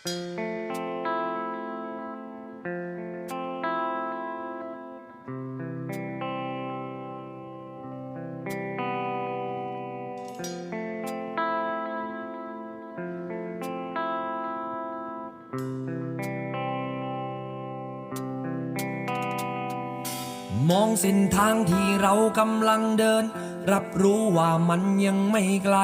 มองเส้นทางที่เรากำลังเดิน รับรู้ว่ามันยังไม่ไกล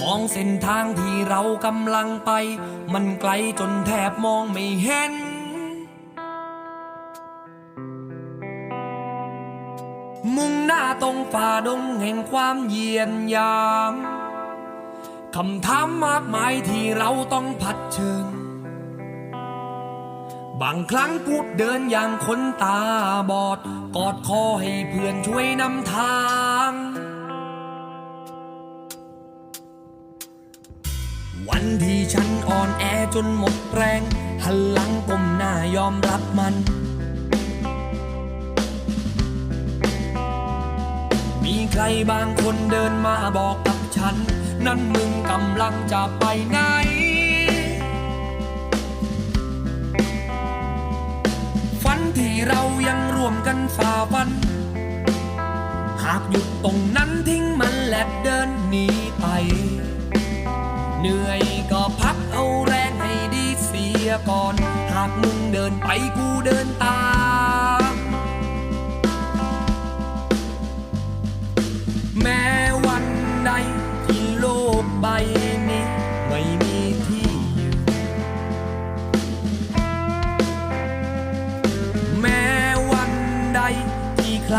มองเส้นทางที่เรากำลังไป มันไกลจนแทบมองไม่เห็น มุ่งหน้าตรงฝ่าดงแห่งความเยียนยามคำถามมากมายที่เราต้องผัดเชิญ บางครั้งพูดเดินอย่างคนตาบอด กอดคอให้เพื่อนช่วยนำทาง วันที่ฉันอ่อนแอจนหมดแรง หันหลังก้มหน้ายอมรับมัน มีใครบางคนเดินมาบอกกับฉัน นั่นมึงกำลังจะไปไหน ฝันที่เรายังร่วมกันฝ่าฟัน หากหยุดตรงนั้นทิ้งมันและเดินหนีไป เหนื่อยก็พักเอาแรงให้ดีเสียก่อน หากมึงเดินไปกูเดินตาม แม้วันใดที่โลกใบนี้ไม่มีที่อยืนแม้วันใดที่ใคร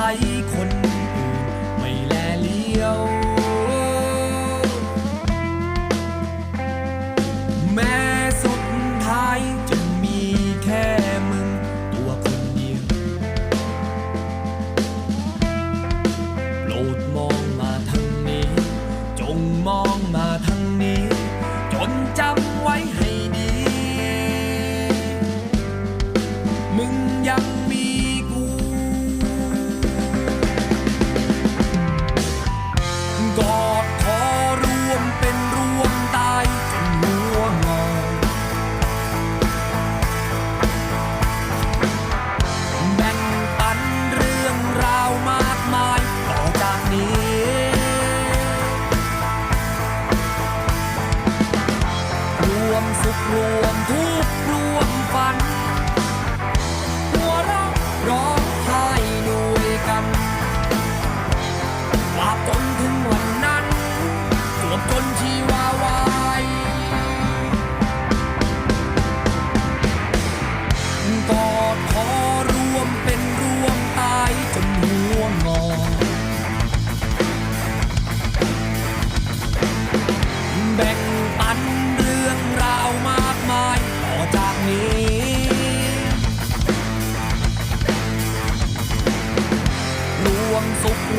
คนอื่นไม่แลเลี้ยว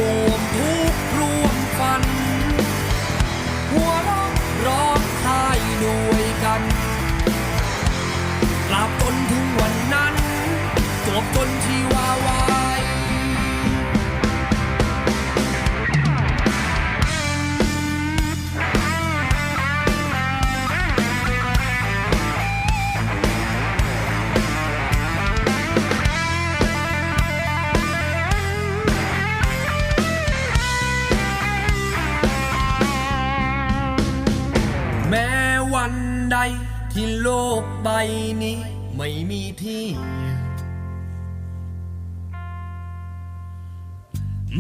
รวมทุกข์รวมฝัน หัวร้องร้องไห้ด้วยกันตราบจนถึงวันนั้นจบจนชีวา ที่โลกใบนี้ไม่มีที่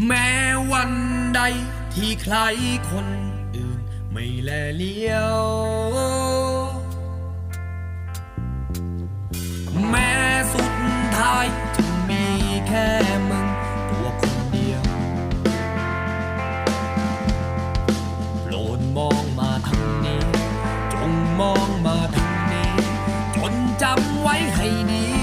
แม้วันใดที่ใครคนอื่นไม่แลเลี้ยว จำไว้ให้ดี